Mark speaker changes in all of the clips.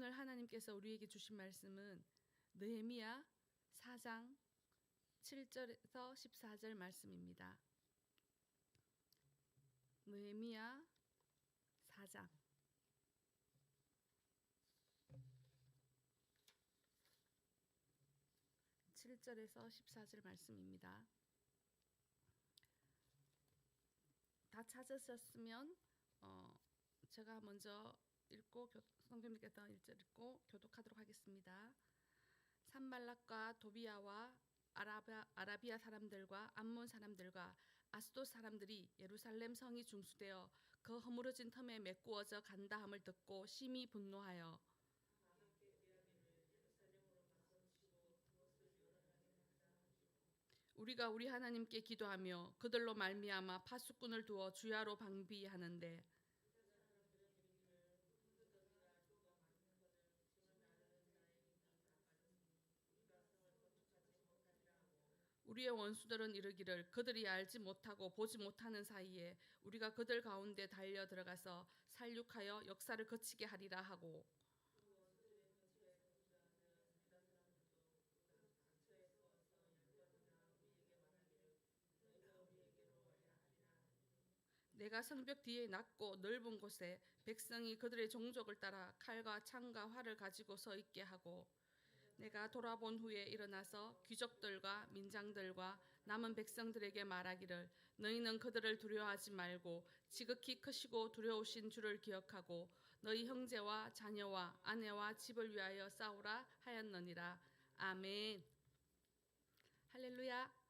Speaker 1: 오늘 하나님께서 우리에게 주신 말씀은 느헤미야 4장 7절에서 14절 말씀입니다. 느헤미야 4장 7절에서 14절 말씀입니다. 다 찾으셨으면 어, 제가 먼저 읽고 교- 성경님께서 1절 읽고 교독하도록 하겠습니다. 산발락과 도비아와 아라비아, 아라비아 사람들과 암몬 사람들과 아스도 사람들이 예루살렘 성이 중수되어 그 허물어진 틈에 메꾸어져 간다함을 듣고 심히 분노하여 우리가 우리 하나님께 기도하며 그들로 말미암아 파수꾼을 두어 주야로 방비하는데 우리의 원수들은 이르기를 그들이 알지 못하고 보지 못하는 사이에 우리가 그들 가운데 달려 들어가서 살육하여 역사를 거치게 하리라 하고. 내가 성벽 뒤에 낮고 넓은 곳에 백성이 그들의 종족을 따라 칼과 창과 활을 가지고 서 있게 하고 내가 돌아본 후에 일어나서 귀족들과 민장들과 남은 백성들에게 말하기를 너희는 그들을 두려워하지 말고 지극히 크시고 두려우신 주를 기억하고 너희 형제와 자녀와 아내와 집을 위하여 싸우라 하였느니라. 아멘. 할렐루야.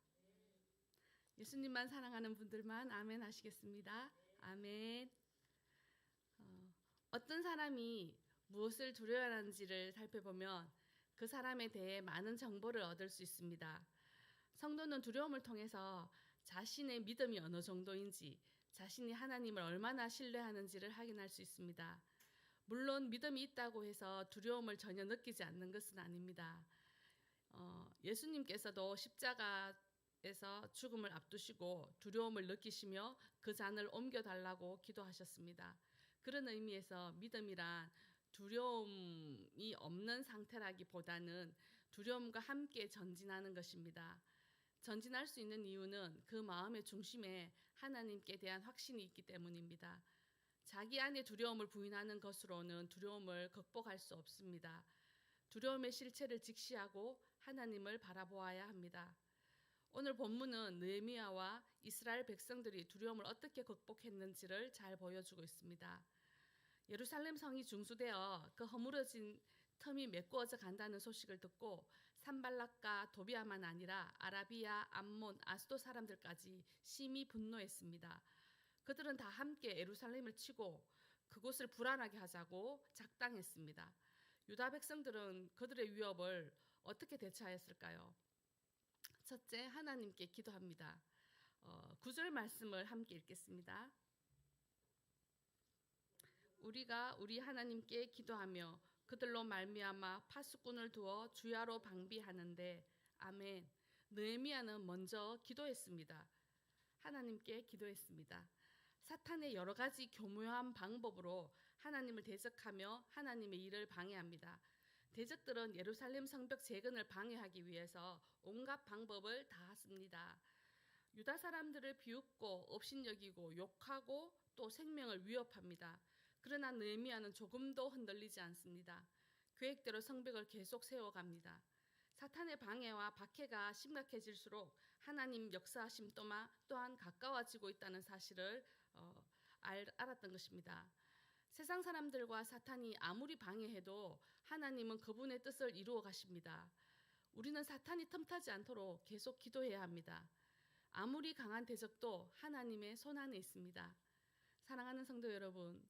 Speaker 1: 예수님만 사랑하는 분들만 아멘 하시겠습니다. 아멘. 어, 어떤 사람이 무엇을 두려워하는지를 살펴보면 그 사람에 대해 많은 정보를 얻을 수 있습니다. 성도는 두려움을 통해서 자신의 믿음이 어느 정도인지, 자신이 하나님을 얼마나 신뢰하는지를 확인할 수 있습니다. 물론 믿음이 있다고 해서 두려움을 전혀 느끼지 않는 것은 아닙니다. 어, 예수님께서도 십자가에서 죽음을 앞두시고 두려움을 느끼시며 그 잔을 옮겨달라고 기도하셨습니다. 그런 의미에서 믿음이란 두려움이 없는 상태라기보다는 두려움과 함께 전진하는 것입니다. 전진할 수 있는 이유는 그 마음의 중심에 하나님께 대한 확신이 있기 때문입니다. 자기 안에 두려움을 부인하는 것으로는 두려움을 극복할 수 없습니다. 두려움의 실체를 직시하고 하나님을 바라보아야 합니다. 오늘 본문은 느헤미야와 이스라엘 백성들이 두려움을 어떻게 극복했는지를 잘 보여주고 있습니다. 예루살렘 성이 중수되어 그 허물어진 틈이 메꾸어져 간다는 소식을 듣고 산발락과 도비아만 아니라 아라비아, 암몬, 아스도 사람들까지 심히 분노했습니다. 그들은 다 함께 예루살렘을 치고 그곳을 불안하게 하자고 작당했습니다. 유다 백성들은 그들의 위협을 어떻게 대처하였을까요? 첫째, 하나님께 기도합니다. 어, 구절 말씀을 함께 읽겠습니다. 우리가 우리 하나님께 기도하며 그들로 말미암아 파수꾼을 두어 주야로 방비하는데 아멘. 느헤미야는 먼저 기도했습니다. 하나님께 기도했습니다. 사탄의 여러 가지 교묘한 방법으로 하나님을 대적하며 하나님의 일을 방해합니다. 대적들은 예루살렘 성벽 재건을 방해하기 위해서 온갖 방법을 다 씁니다. 유다 사람들을 비웃고 업신여기고 욕하고 또 생명을 위협합니다. 그러나 느헤미야는 조금도 흔들리지 않습니다. 계획대로 성벽을 계속 세워갑니다. 사탄의 방해와 박해가 심각해질수록 하나님 역사하심 또한, 가까워지고 있다는 사실을 어, 알, 알았던 것입니다. 세상 사람들과 사탄이 아무리 방해해도 하나님은 그분의 뜻을 이루어 가십니다. 우리는 사탄이 틈타지 않도록 계속 기도해야 합니다. 아무리 강한 대적도 하나님의 손 안에 있습니다. 사랑하는 성도 여러분,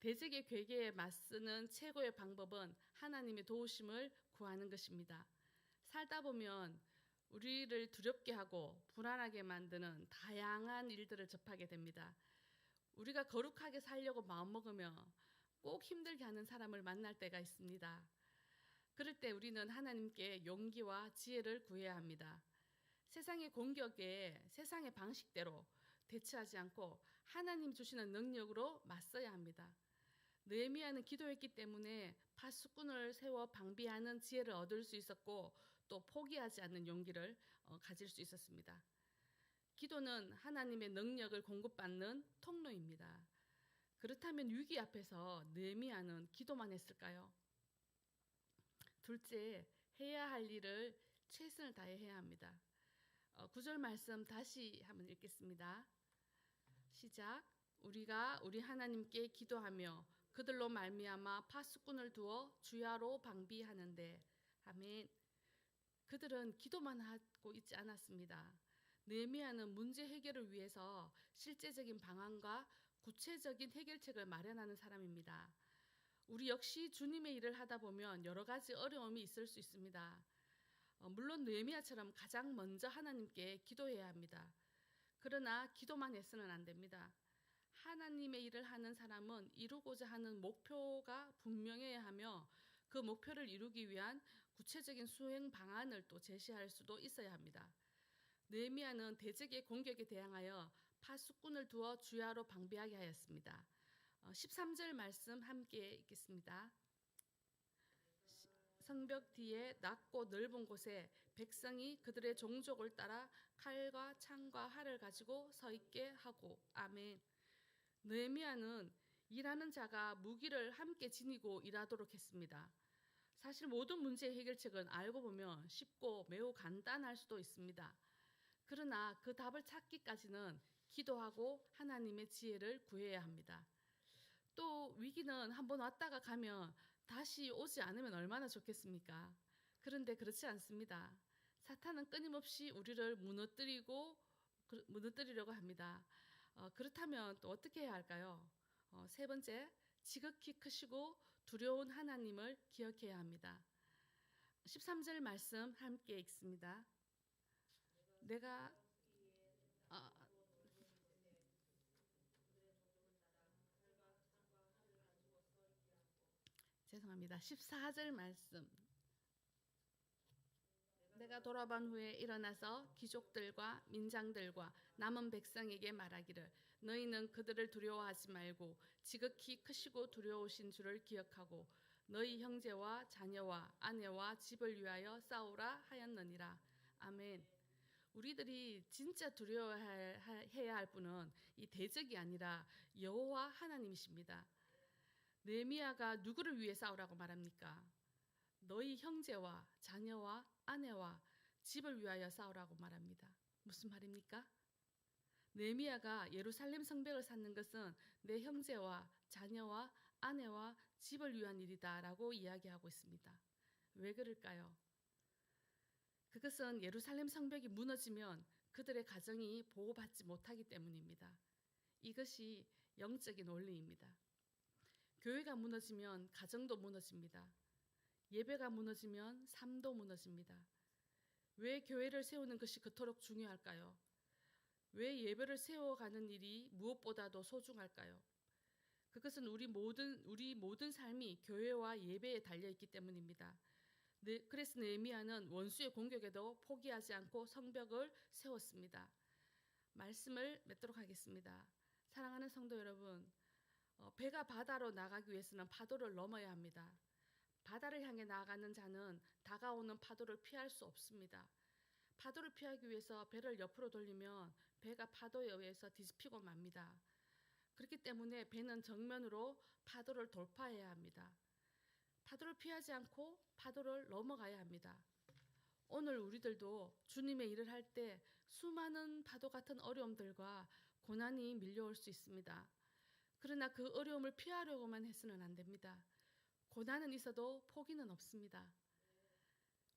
Speaker 1: 대적의 괴계에 맞서는 최고의 방법은 하나님의 도우심을 구하는 것입니다. 살다 보면 우리를 두렵게 하고 불안하게 만드는 다양한 일들을 접하게 됩니다. 우리가 거룩하게 살려고 마음먹으며 꼭 힘들게 하는 사람을 만날 때가 있습니다. 그럴 때 우리는 하나님께 용기와 지혜를 구해야 합니다. 세상의 공격에 세상의 방식대로 대처하지 않고 하나님 주시는 능력으로 맞서야 합니다. 느헤미야는 기도했기 때문에 파수꾼을 세워 방비하는 지혜를 얻을 수 있었고 또 포기하지 않는 용기를 어, 가질 수 있었습니다. 기도는 하나님의 능력을 공급받는 통로입니다. 그렇다면 위기 앞에서 느헤미야는 기도만 했을까요? 둘째, 해야 할 일을 최선을 다해 해야 합니다. 어, 구절 말씀 다시 한번 읽겠습니다. 시작. 우리가 우리 하나님께 기도하며 그들로 말미암아 파수꾼을 두어 주야로 방비하는데 아멘. 그들은 기도만 하고 있지 않았습니다. 느헤미야는 문제 해결을 위해서 실제적인 방안과 구체적인 해결책을 마련하는 사람입니다. 우리 역시 주님의 일을 하다 보면 여러 가지 어려움이 있을 수 있습니다. 어, 물론 느헤미야처럼 가장 먼저 하나님께 기도해야 합니다. 그러나 기도만 해서는 안 됩니다. 하나님의 일을 하는 사람은 이루고자 하는 목표가 분명해야 하며 그 목표를 이루기 위한 구체적인 수행 방안을 또 제시할 수도 있어야 합니다. 느헤미야는 대적의 공격에 대항하여 파수꾼을 두어 주야로 방비하게 하였습니다. 어, 13절 말씀 함께 읽겠습니다. 성벽 뒤에 낮고 넓은 곳에 백성이 그들의 종족을 따라 칼과 창과 활을 가지고 서 있게 하고 아멘. 느헤미야는 일하는 자가 무기를 함께 지니고 일하도록 했습니다. 사실 모든 문제 해결책은 알고 보면 쉽고 매우 간단할 수도 있습니다. 그러나 그 답을 찾기까지는 기도하고 하나님의 지혜를 구해야 합니다. 또 위기는 한번 왔다가 가면 다시 오지 않으면 얼마나 좋겠습니까? 그런데 그렇지 않습니다. 사탄은 끊임없이 우리를 무너뜨리고 그- 무너뜨리려고 합니다. 어, 그렇다면 또 어떻게 해야 할까요? 어, 세 번째, 지극히 크시고 두려운 하나님을 기억해야 합니다. 13절 말씀 함께 읽습니다. 내가 아, 죄송합니다. 14절 말씀. 내가 돌아본 후에 일어나서 귀족들과 민장들과 남은 백성에게 말하기를 너희는 그들을 두려워하지 말고 지극히 크시고 두려우신 줄을 기억하고 너희 형제와 자녀와 아내와 집을 위하여 싸우라 하였느니라. 아멘. 우리들이 진짜 두려워해야 할 분은 이 대적이 아니라 여호와 하나님이십니다. 느헤미야가 누구를 위해 싸우라고 말합니까? 너희 형제와 자녀와 아내와 집을 위하여 싸우라고 말합니다. 무슨 말입니까? 느헤미야가 예루살렘 성벽을 쌓는 것은 내 형제와 자녀와 아내와 집을 위한 일이다라고 이야기하고 있습니다. 왜 그럴까요? 그것은 예루살렘 성벽이 무너지면 그들의 가정이 보호받지 못하기 때문입니다. 이것이 영적인 원리입니다. 교회가 무너지면 가정도 무너집니다. 예배가 무너지면 삶도 무너집니다. 왜 교회를 세우는 것이 그토록 중요할까요? 왜 예배를 세워가는 일이 무엇보다도 소중할까요? 그것은 우리 모든 우리 모든 삶이 교회와 예배에 달려 있기 때문입니다. 네, 그래서 느헤미야는 원수의 공격에도 포기하지 않고 성벽을 세웠습니다. 말씀을 맺도록 하겠습니다. 사랑하는 성도 여러분, 어, 배가 바다로 나가기 위해서는 파도를 넘어야 합니다. 바다를 향해 나아가는 자는 다가오는 파도를 피할 수 없습니다. 파도를 피하기 위해서 배를 옆으로 돌리면 배가 파도에 의해서 뒤집히고 맙니다. 그렇기 때문에 배는 정면으로 파도를 돌파해야 합니다. 파도를 피하지 않고 파도를 넘어가야 합니다. 오늘 우리들도 주님의 일을 할 때 수많은 파도 같은 어려움들과 고난이 밀려올 수 있습니다. 그러나 그 어려움을 피하려고만 해서는 안 됩니다. 고난은 있어도 포기는 없습니다.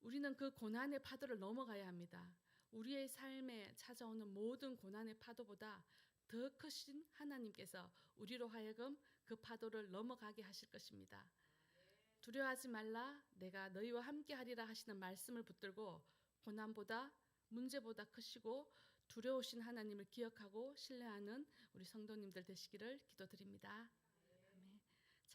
Speaker 1: 우리는 그 고난의 파도를 넘어가야 합니다. 우리의 삶에 찾아오는 모든 고난의 파도보다 더 크신 하나님께서 우리로 하여금 그 파도를 넘어가게 하실 것입니다. 두려워하지 말라 내가 너희와 함께 하리라 하시는 말씀을 붙들고 고난보다 문제보다 크시고 두려우신 하나님을 기억하고 신뢰하는 우리 성도님들 되시기를 기도드립니다.